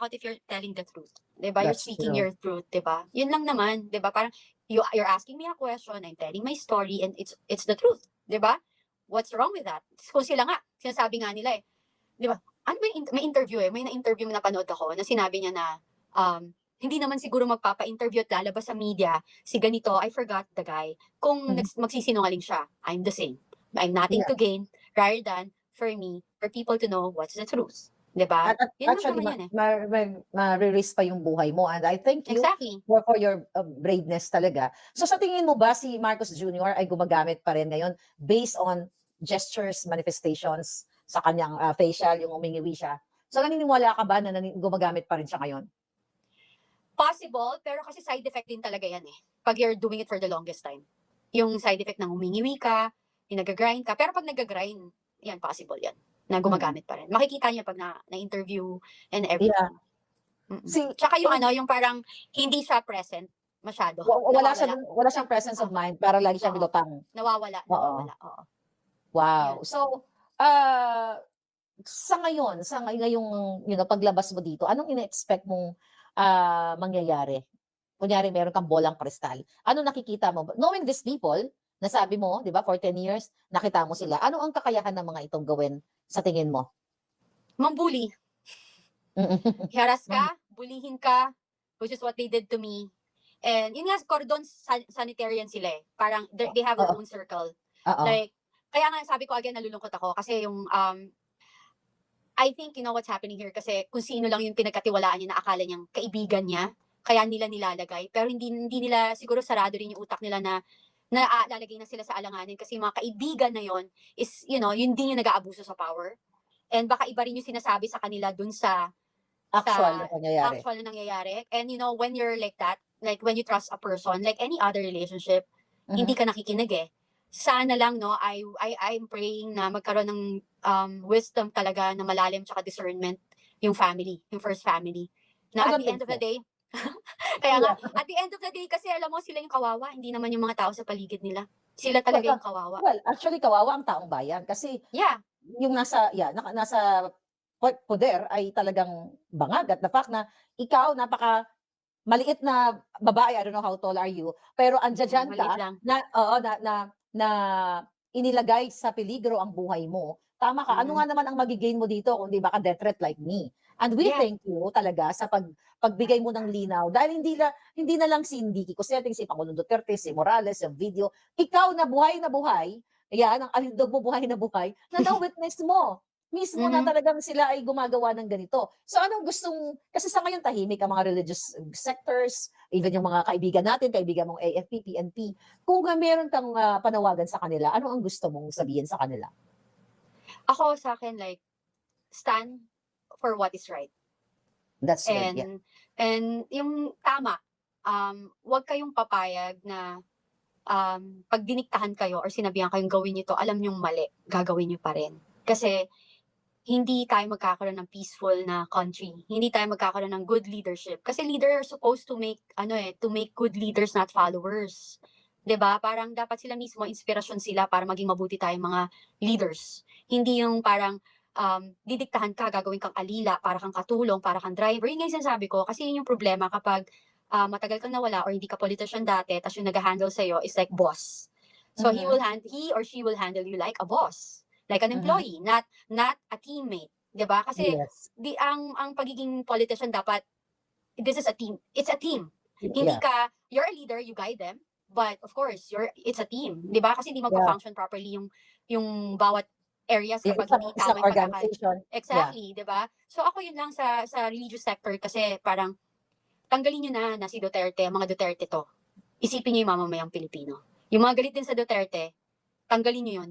matatakot if you're telling the truth. 'Di ba? You're That's speaking true. your truth, 'di ba? Yun lang naman, 'di ba? Parang you you're asking me a question, I'm telling my story and it's it's the truth, 'di ba? What's wrong with that? Kung sila nga, sinasabi nga nila eh, 'di ba? Ano may in- may interview eh, may na-interview na napanood ako na sinabi niya na um hindi naman siguro magpapa-interview at lalabas sa media si ganito, I forgot the guy. Kung Mhm. nags- magsisinungaling siya, I'm the same. I'm nothing Yeah. to gain rather than for me, for people to know what's the truth. 'Di ba? At, at Yun actually, naman yun eh. ma, ma, ma, risk pa yung buhay mo. And I thank you Exactly. for, for your uh, braveness talaga. So sa tingin mo ba si Marcos Jr. ay gumagamit pa rin ngayon based on gestures, manifestations sa kanyang uh, facial, yung umingiwi siya? So naniniwala ka ba na gumagamit pa rin siya ngayon? Possible, pero kasi side effect din talaga yan eh. Pag you're doing it for the longest time. Yung side effect ng humingiwi ka, yung nag-grind ka. Pero pag nag-grind, yan, possible yan. Na gumagamit pa rin. Makikita niya pag na, na-interview and everything. Yeah. Mm-mm. Si, Tsaka yung ano, yung parang hindi siya present masyado. wa- wala, Nawawala. siya, wala siyang presence of mind para lagi siyang Oo. lutang. Nawawala. Oo. Nawawala. Oo. Wow. Yan. So, uh, sa ngayon, sa ngay- ngayong you know, paglabas mo dito, anong ina-expect mong ah, mangyayari? Kunyari, meron kang bolang kristal. Ano nakikita mo? Knowing these people, nasabi mo, di ba, for 10 years, nakita mo sila. Ano ang kakayahan ng mga itong gawin sa tingin mo? Mambuli. Haras ka, bulihin ka, which is what they did to me. And yun nga, cordon san- sanitarian sila eh. Parang they have their own circle. Oo. Like, kaya nga sabi ko again, nalulungkot ako kasi yung, um, I think you know what's happening here kasi kung sino lang yung pinagkatiwalaan niya na akala niyang kaibigan niya, kaya nila nilalagay. Pero hindi, hindi nila, siguro sarado rin yung utak nila na na ah, lalagay na sila sa alanganin kasi mga kaibigan na yon is, you know, yun din yung nag-aabuso sa power. And baka iba rin yung sinasabi sa kanila dun sa Actual na sa nangyayari. actual na nangyayari. And you know, when you're like that, like when you trust a person, like any other relationship, Mhm. hindi ka nakikinig eh. Sana lang, no, I, I, I'm praying na magkaroon ng um, wisdom talaga na malalim tsaka discernment yung family, yung first family. Na at the end of the day, kaya nga, at the end of the day, kasi alam mo, sila yung kawawa, hindi naman yung mga tao sa paligid nila. Sila talaga yung kawawa. Well, actually, kawawa ang taong bayan kasi Yeah, yung nasa yeah, naka, nasa po- poder ay talagang bangag at the fact na ikaw napaka maliit na babae, I don't know how tall are you, pero andyan dyan maliit ka na oo na na na inilagay sa peligro ang buhay mo. Tama ka. Ano Mm. nga naman ang magigain mo dito kung di ba ka death threat like me? And we Yeah. thank you talaga sa pag pagbigay mo ng linaw dahil hindi na hindi na lang si Indiki Coseting, si Pangulong Duterte, si Morales, yung video, ikaw na buhay na buhay, yan, ang alindog mo buhay na buhay, na na-witness mo. Mismo na Mhm. talagang sila ay gumagawa ng ganito. So anong gustong, kasi sa ngayon tahimik ang mga religious sectors, even yung mga kaibigan natin, kaibigan mong AFP, PNP, kung meron kang ah, panawagan sa kanila, ano ang gusto mong sabihin sa kanila? Ako sa akin, like, stand for what is right. That's. And Yeah. and yung tama, um, wag kayong papayag na um, pag diniktahan kayo or sinabihan kayong gawin niyo to, alam niyong mali, gagawin niyo pa rin. Kasi hindi tayo magkakaroon ng peaceful na country. Hindi tayo magkakaroon ng good leadership. Kasi leader are supposed to make ano eh, to make good leaders not followers. 'Di ba? Parang dapat sila mismo inspirasyon sila para maging mabuti tayong mga leaders. Hindi yung parang um, didiktahan ka, gagawin kang alila, para kang katulong, para kang driver. Yun nga yung sinasabi ko. Kasi yun yung problema kapag ah, matagal kang nawala or hindi ka politician dati, tapos yung nag-handle sa'yo is like boss. So he Mhm. will hand he or she will handle you like a boss, like an Mhm. employee, not not a teammate, 'di ba? Kasi Yes. di ang ang pagiging politician dapat this is a team. It's a team. Hindi Yeah. ka you're a leader, you guide them, but of course, you're it's a team, 'di ba? Kasi hindi magfa-function properly yung yung bawat areas Yeah, kapag isang, hindi tama organization. Exactly, 'di ba? So ako yun lang sa sa religious sector kasi parang tanggalin niyo na na si Duterte, mga Duterte to. Isipin niyo yung mamamayang Pilipino. Yung mga galit din sa Duterte, tanggalin niyo yun.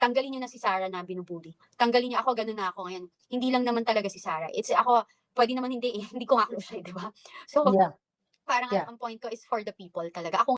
Tanggalin niyo na si Sara na binubuli. Tanggalin niyo ako, ganun na ako ngayon. Hindi lang naman talaga si Sara. It's ako, pwede naman hindi, eh. hindi ko nga close siya, 'di ba? So, Yeah. parang Yeah. ang point ko is for the people talaga. Ako